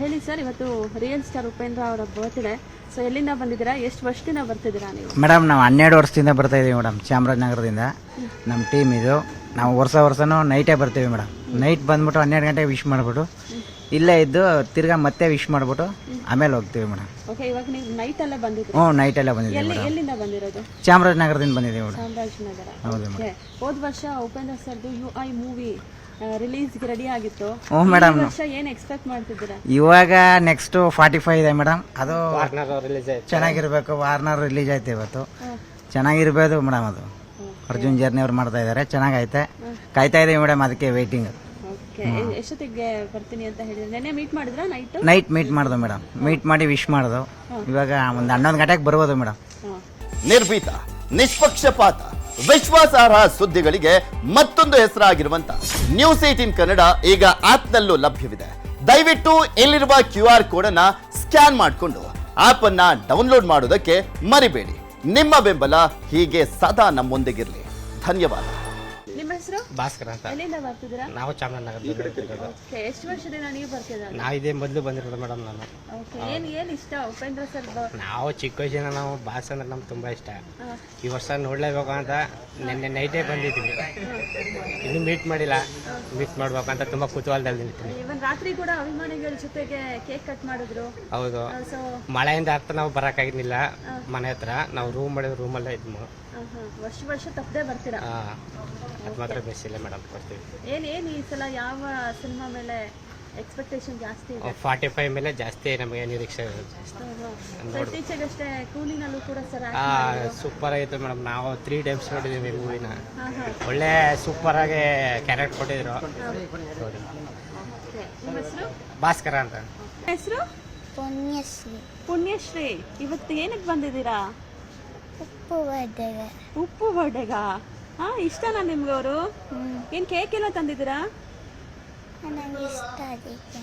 ಹೇಳಿ ಸರ್ ಇವತ್ತು real star Upendra ಅವರ ಬರ್ತ್ಡೇ ಸೊ ಎಲ್ಲಿಂದ ಬಂದಿದ್ದೀರಾ? ಎಷ್ಟು ವರ್ಷದಿಂದ ಬರ್ತಿದ್ದೀರಾ ನೀವು? ಮೇಡಮ್ ನಾವು ಹನ್ನೆರಡು ವರ್ಷದಿಂದ ಬರ್ತಾ ಇದ್ದೀವಿ ಮೇಡಮ್ ಚಾಮರಾಜನಗರದಿಂದ. ನಮ್ಮ ಟೀಮ್ ಇದು. ನಾವು ವರ್ಷ ವರ್ಷನೂ ನೈಟೇ ಬರ್ತೀವಿ ಮೇಡಮ್. ನೈಟ್ ಬಂದ್ಬಿಟ್ಟು ಹನ್ನೆರಡು ಗಂಟೆಗೆ ವಿಶ್ ಮಾಡಿಬಿಟ್ಟು ಇಲ್ಲೇ ಇದ್ದು ತಿರ್ಗಾ ಮತ್ತೆ ವಿಶ್ ಮಾಡಿಬಿಟ್ಟು ಆಮೇಲೆ ಹೋಗ್ತೀವಿ ಮೇಡಮ್. ಓಕೆ ಇವಾಗ ನೀವು ನೈಟ್ ಅಲ್ಲೇ ಬಂದಿದ್ದೀರಾ? ಹ್ಞೂ ನೈಟೆಲ್ಲ ಬಂದಿದ್ದೀವಿ ಎಲ್ಲಿ ಮೇಡಮ್. ಎಲ್ಲಿಂದ ಬಂದಿರೋದು? ಚಾಮರಾಜನಗರದಿಂದ ಬಂದಿದ್ದೀವಿ ಮೇಡಮ್. ಚಾಮರಾಜನಗರ. ಹೌದು ಮೇಡಮ್ ಹೋದ ವರ್ಷ ಉಪೇಂದ್ರ ಸರ್ದು ಯು ಐ ಮೂವಿ ರಿಲೀಸ್ಗೆ ರೆಡಿ ಆಗಿತ್ತು. ಹ್ಞೂ ಮೇಡಮ್ ಈ ವರ್ಷ ಏನು ಎಕ್ಸ್ಪೆಕ್ಟ್ ಮಾಡ್ತಿದ್ದೀರಾ? ಇವಾಗ ನೆಕ್ಸ್ಟ್ ಫಾರ್ಟಿ ಫೈವ್ ಇದೆ ಮೇಡಮ್ ಅದು ಚೆನ್ನಾಗಿರ್ಬೇಕು ವಾರ್ನರ್ ರಿಲೀಸ್ ಆಯ್ತು ಇವತ್ತು. ಚೆನ್ನಾಗಿರ್ಬೋದು ಮೇಡಮ್ ಅದು. ಅರ್ಜುನ್ ಜರ್ನಿ ಅವ್ರು ಮಾಡ್ತಾ ಇದ್ದಾರೆ ಚೆನ್ನಾಗೈತೆ. ಕಾಯ್ತಾ ಇದೀವಿ ಮೇಡಮ್ ಅದಕ್ಕೆ ವೇಟಿಂಗ್ ಓಕೆ. ಎಷ್ಟೊತ್ತಿಗೆ ಬರ್ತೀನಿ ಅಂತ ಹೇಳಿದ್ರೆ? ನೆನ್ನೆ ಮೀಟ್ ಮಾಡಿದ್ರಾ ನೈಟ್ ನೈಟ್ ಮೀಟ್ ಮಾಡ್ದು ಮೇಡಮ್ ಮೀಟ್ ಮಾಡಿ ವಿಶ್ ಮಾಡ್ದು. ಇವಾಗ ಒಂದು ಹನ್ನೊಂದು ಗಂಟೆಗೆ ಬರ್ಬೋದು ಮೇಡಮ್ ನಿರ್ಭೀತ ನಿಷ್ಪಕ್ಷಪಾತ ವಿಶ್ವಾಸಾರ್ಹ ಸುದ್ದಿಗಳಿಗೆ ಮತ್ತೊಂದು ಹೆಸರಾಗಿರುವಂತ ನ್ಯೂಸ್ ಏಟೀನ್ ಕನ್ನಡ ಈಗ ಆಪ್ನಲ್ಲೂ ಲಭ್ಯವಿದೆ. ದಯವಿಟ್ಟು ಇಲ್ಲಿರುವ ಕ್ಯೂ ಆರ್ ಕೋಡ್ ಅನ್ನ ಸ್ಕ್ಯಾನ್ ಮಾಡಿಕೊಂಡು ಆಪ್ ಅನ್ನ ಡೌನ್ಲೋಡ್ ಮಾಡೋದಕ್ಕೆ ಮರಿಬೇಡಿ. ನಿಮ್ಮ ಬೆಂಬಲ ಹೀಗೆ ಸದಾ ನಮ್ಮೊಂದಿಗಿರಲಿ. ಧನ್ಯವಾದ. ಭಾಸ್ಕರ್ ಅಂತ. ಎಲ್ಲಿಂದ ಬರ್ತಿದ್ದೀರಾ? ನಾವು ಚಾಮರಾಜನಗರ ಓಕೆ ಎಷ್ಟು ವರ್ಷದಿಂದ ನೀವು ಬರ್ತಿದ್ದೀರಾ ನಾವು ಇದೇ ಮೊದಲು ಬಂದಿರೋದು ಮೇಡಮ್ ನಾನು. ಓಕೆ ಏನು ಏನು ಇಷ್ಟ? ಉಪೇಂದ್ರ ಸರ್ ನಾವು ಚಿಕ್ಕ ವಯಸ್ಸಿನ ನಾವು ಭಾಸ್ ಅಂದ್ರೆ ನಮ್ಗೆ ತುಂಬ ಇಷ್ಟ. ಈ ವರ್ಷ ನೋಡ್ಲೇಬೇಕು ಅಂತ ನಿನ್ನೆ ನೈಟೇ ಬಂದಿದ್ವಿ ಇನ್ನು ಮೀಟ್ ಮಾಡಿಲ್ಲ. ಮೀಟ್ ಮಾಡ್ಬೇಕು ಅಂತ ತುಂಬ ಕುತೂಹಲದಲ್ಲಿ ನಿಂತೀನಿ ಇವನ್ ರಾತ್ರಿ ಕೂಡ ಅಭಿಮಾನಿಗಳ ಜೊತೆಗೆ ಕೇಕ್ ಕಟ್ ಮಾಡಿದ್ರು. ಹೌದು. ಸೊ ಮಳೆಯಿಂದ ಅರ್ಥ ನಾವು ಬರೋಕ್ಕಾಗಿರ್ಲಿಲ್ಲ. ಮನೆ ಹತ್ರ. ನಾವು ರೂಮ್ ಮಾಡಿದ ರೂಮಲ್ಲೇ ಇದ್ವು. ವರ್ಷ ವರ್ಷ ತಪ್ಪದೆ ಬರ್ತೀರಾ? ಮಾತ್ರ ಬೆಸ್ಸಿಲ್ಲ ಮೇಡಮ್ ಕೊಡ್ತೀವಿ. ಏನು ಏನು ಈ ಸಲ ಯಾವ ಸಿನಿಮಾ ಮೇಲೆ ಎಕ್ಸ್ಪೆಕ್ಟೇಷನ್ ಜಾಸ್ತಿ ಇದೆ? ಫಾರ್ಟಿ ಫೈವ್ ಮೇಲೆ ಜಾಸ್ತಿ ನಮಗೆ ನಿರೀಕ್ಷೆ ಜಾಸ್ತಿ So, ಇತ್ತೀಚೆಗಷ್ಟೇ ಕೂಲಿನಲ್ಲೂ ಕೂಡ ಸರ್ ಆ ಸೂಪರ್ ಆಗಿತ್ತು ಮೇಡಮ್. ನಾವು ತ್ರೀ ಟೈಮ್ಸ್ ನೋಡಿದ್ದೀವಿ ಮೂವಿನ ಹಾ ಹಾ. ಒಳ್ಳೆ ಸೂಪರ್ ಆಗಿ ಕ್ಯಾರೆಕ್ಟ್ ಕೊಟ್ಟಿದ್ರು. ನೋಡಿ. ಓಕೆ ನಿಮ್ಮ ಹೆಸರು? ಭಾಸ್ಕರ ಅಂತ. ಹೆಸರು? ಪುಣ್ಯಶ್ರೀ. ಪುಣ್ಯಶ್ರೀ. ಇವತ್ತು ಏನಕ್ಕೆ ಬಂದಿದ್ದೀರಾ? ಉಪ್ಪು ಬಡ್ಡೆಗ ಉಪ್ಪು ವಡೆಗ? ಹಾ ಇಷ್ಟನಾ ನಿಮ್ಗೆ ಅವರು? ಏನು ಕೇಕ್ ಎಲ್ಲ ತಂದಿದ್ದೀರಾ? ನನಗೆ ಇಷ್ಟ ಅದಕ್ಕೆ.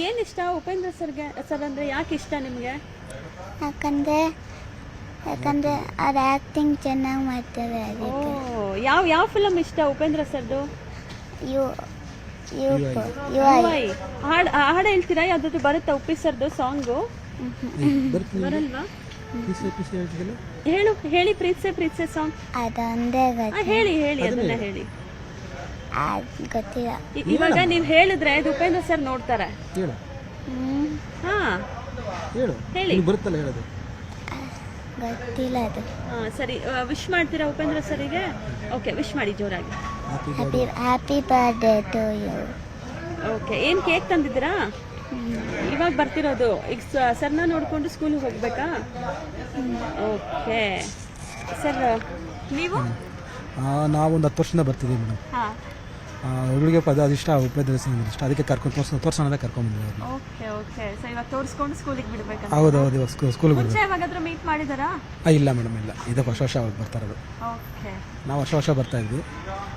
ಏನ್ ಇಷ್ಟ ಉಪೇಂದ್ರ ಸರ್ಗೆ ಸರ್ ಅಂದ್ರೆ ಯಾಕೆ ಇಷ್ಟ ನಿಮಗೆ? ಯಾಕಂದರೆ ಯಾಕಂದರೆ ಅವ್ರ ಆ್ಯಕ್ಟಿಂಗ್ ಚೆನ್ನಾಗಿ ಮಾಡ್ತಾರೆ ಓ ಅದಕ್ಕೆ ಯಾವ ಯಾವ ಫಿಲಮ್ ಇಷ್ಟ ಉಪೇಂದ್ರ ಸರ್ದು? U U U I. ಹಾಡ್ ಹಾಡು ಹೇಳ್ತೀರಾ? ಯಾವ್ದಾದ್ರು ಬರುತ್ತಾ ಉಪ್ಪಿ ಸರ್ದು ಸಾಂಗು ಬರಲ್ವಾ? ಹೇಳು ಹೇಳಿ ಪ್ರೀತ್ಸೆ ಪ್ರೀತ್ಸೆ ಸಾಂಗ್ ಅದೊಂದೇ ಗೊತ್ತು ಹೇಳಿ ಹೇಳಿ ಅದನ್ನ ಹೇಳಿ. ಅದು ಗೊತ್ತಿಲ್ಲ. ಇ- ಇವಾಗ ನೀವ್ ಹೇಳಿದ್ರೆ ಇದು ಉಪೇಂದ್ರ ಸರ್ ನೋಡ್ತಾರೆ. ಹ್ಞೂ ಹಾ. ಹೇಳಿ. ಗೊತ್ತಿಲ್ಲ ಅದು. ಆ, ಸರಿ ವಿಶ್ ಮಾಡ್ತೀರಾ ಉಪೇಂದ್ರ ಸರಿಗೆ? ಓಕೆ ವಿಶ್ ಮಾಡಿ ಜೋರಾಗಿ. Happy happy birthday to you okay ಏನು ಕೇಕ್ ತಂದಿದ್ದೀರಾ? ಇವಾಗ ಬರ್ತಿರೋದು? ಈಗ ಸರ್ನ ನೋಡಿಕೊಂಡು ಸ್ಕೂಲಿಗೆ ಹೋಗ್ಬೇಕಾ? ಓಕೆ. ಸರ್ ನೀವು? ನಾವೊಂದು ಹತ್ತು ವರ್ಷದಿಂದ ಬರ್ತಿದ್ದೀವಿ ಮೇಡಮ್. ಹಾಂ. ಹುಡುಗಿಗೆ ಪದ ಅದಿಷ್ಟ ಉಪಯೋಗ ಸಿಂಗ್ ಇಷ್ಟ ಅದಕ್ಕೆ ಕರ್ಕೊಂಡು ತೋರ್ಸ ತೋರ್ಸೋಣ ಕರ್ಕೊಂಡ್ಬಂದಿದ್ದೀವಿ ಅವ್ರನ್ನ. Okay okay. ಸೊ ಇವಾಗ ತೋರಿಸ್ಕೊಂಡು ಸ್ಕೂಲಿಗೆ ಬಿಡ್ಬೇಕಂತ ಹೌದು ಹೌದು ಇವಾಗ ಸ್ಕೂ ಸ್ಕೂಲ್ ಬರ್ಬೇಕು ಮುಂಚೆ ಯಾವಾಗಾದ್ರೂ ಮೀಟ್ ಮಾಡಿದಾರಾ? ಆ, ಇಲ್ಲ ಮೇಡಮ್ ಇಲ್ಲ. ಇದಕ್ಕೆ ವರ್ಷ ವರ್ಷ ಅವ್ರು ಬರ್ತಾ ಇರೋದು. ಓಕೆ. ನಾವು ವರ್ಷ ವರ್ಷ ಬರ್ತಾ ಇದ್ವಿ.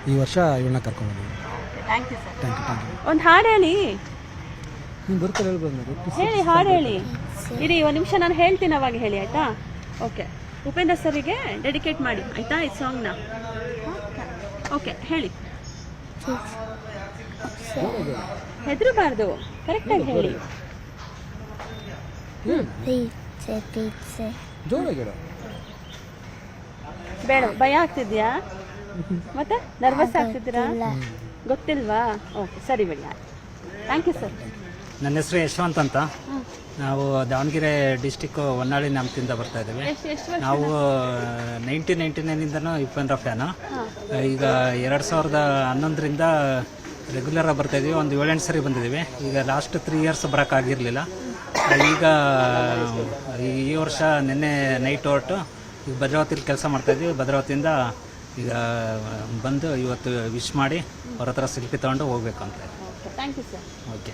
ಈ ವರ್ಷ ಇವಳನ್ನ ಕರ್ಕೊಂಡ್ಬಂದಿದ್ವಿ ಥ್ಯಾಂಕ್ ಯು ಸರ್ ಒಂದು ಹಾಡು ಹೇಳಿ ಬರ್ತಾರೆ ಹೇಳ್ಬೋದು ಹೇಳಿ ಹಾಡು ಹೇಳಿ. ಇರಿ ಒಂದು ನಿಮಿಷ ನಾನು ಹೇಳ್ತೀನಿ ಅವಾಗ ಹೇಳಿ ಆಯ್ತಾ? ಓಕೆ ಉಪೇಂದ್ರ ಸರಿಗೆ ಡೆಡಿಕೇಟ್ ಮಾಡಿ ಆಯ್ತಾ ಈ ಸಾಂಗ್ನ ಓಕೆ ಹೇಳಿ. ಹೆದರಬಾರ್ದು. ಕರೆಕ್ಟಾಗಿ ಹೇಳು. ಬೇಡ ಭಯ ಆಗ್ತಿದ್ಯಾ? ಮತ್ತೆ? ನರ್ವಸ್ ಆಗ್ತಿದ್ದೀರಾ? ಗೊತ್ತಿಲ್ವಾ? ಓಕೆ ಸರಿ ಬಿಡಿ ಥ್ಯಾಂಕ್ ಯು ಸರ್ ನನ್ನ ಹೆಸರು ಯಶವಂತ್ ಅಂತ. ನಾವು ದಾವಣಗೆರೆ ಡಿಸ್ಟಿಕ್ ಹೊನ್ನಾಳಿ ನಾಮತಿಯಿಂದ ಬರ್ತಾ ಇದ್ದೀವಿ. ನಾವು ನೈನ್ಟೀನ್ ನೈಂಟಿ ನೈನಿಂದನೂ ಇಪ್ಪಂದ್ರ ಫ್ಯಾನು. ಈಗ ಎರಡು ಸಾವಿರದ ಹನ್ನೊಂದರಿಂದ ರೆಗ್ಯುಲರ್ ಆಗಿ ಬರ್ತಾ ಇದೀವಿ ಒಂದು ಏಳೆಂಟು ಸರಿ ಬಂದಿದ್ದೀವಿ. ಈಗ ಲಾಸ್ಟ್ ತ್ರೀ ಇಯರ್ಸ್ ಬರೋಕ್ಕಾಗಿರಲಿಲ್ಲ ಈಗ ಈ ವರ್ಷ ನಿನ್ನೆ ನೈಟ್ ಹೊರಟು ಈಗ ಭದ್ರಾವತಿಲಿ ಕೆಲಸ ಮಾಡ್ತಾಯಿದ್ವಿ ಭದ್ರಾವತಿಯಿಂದ ಈಗ ಬಂದು ಇವತ್ತು ವಿಶ್ ಮಾಡಿ ಅವ್ರ ಹತ್ರ ಸೆಲ್ಫಿ ತೊಗೊಂಡು ಹೋಗ್ಬೇಕು ಅಂತ. Okay thank you sir okay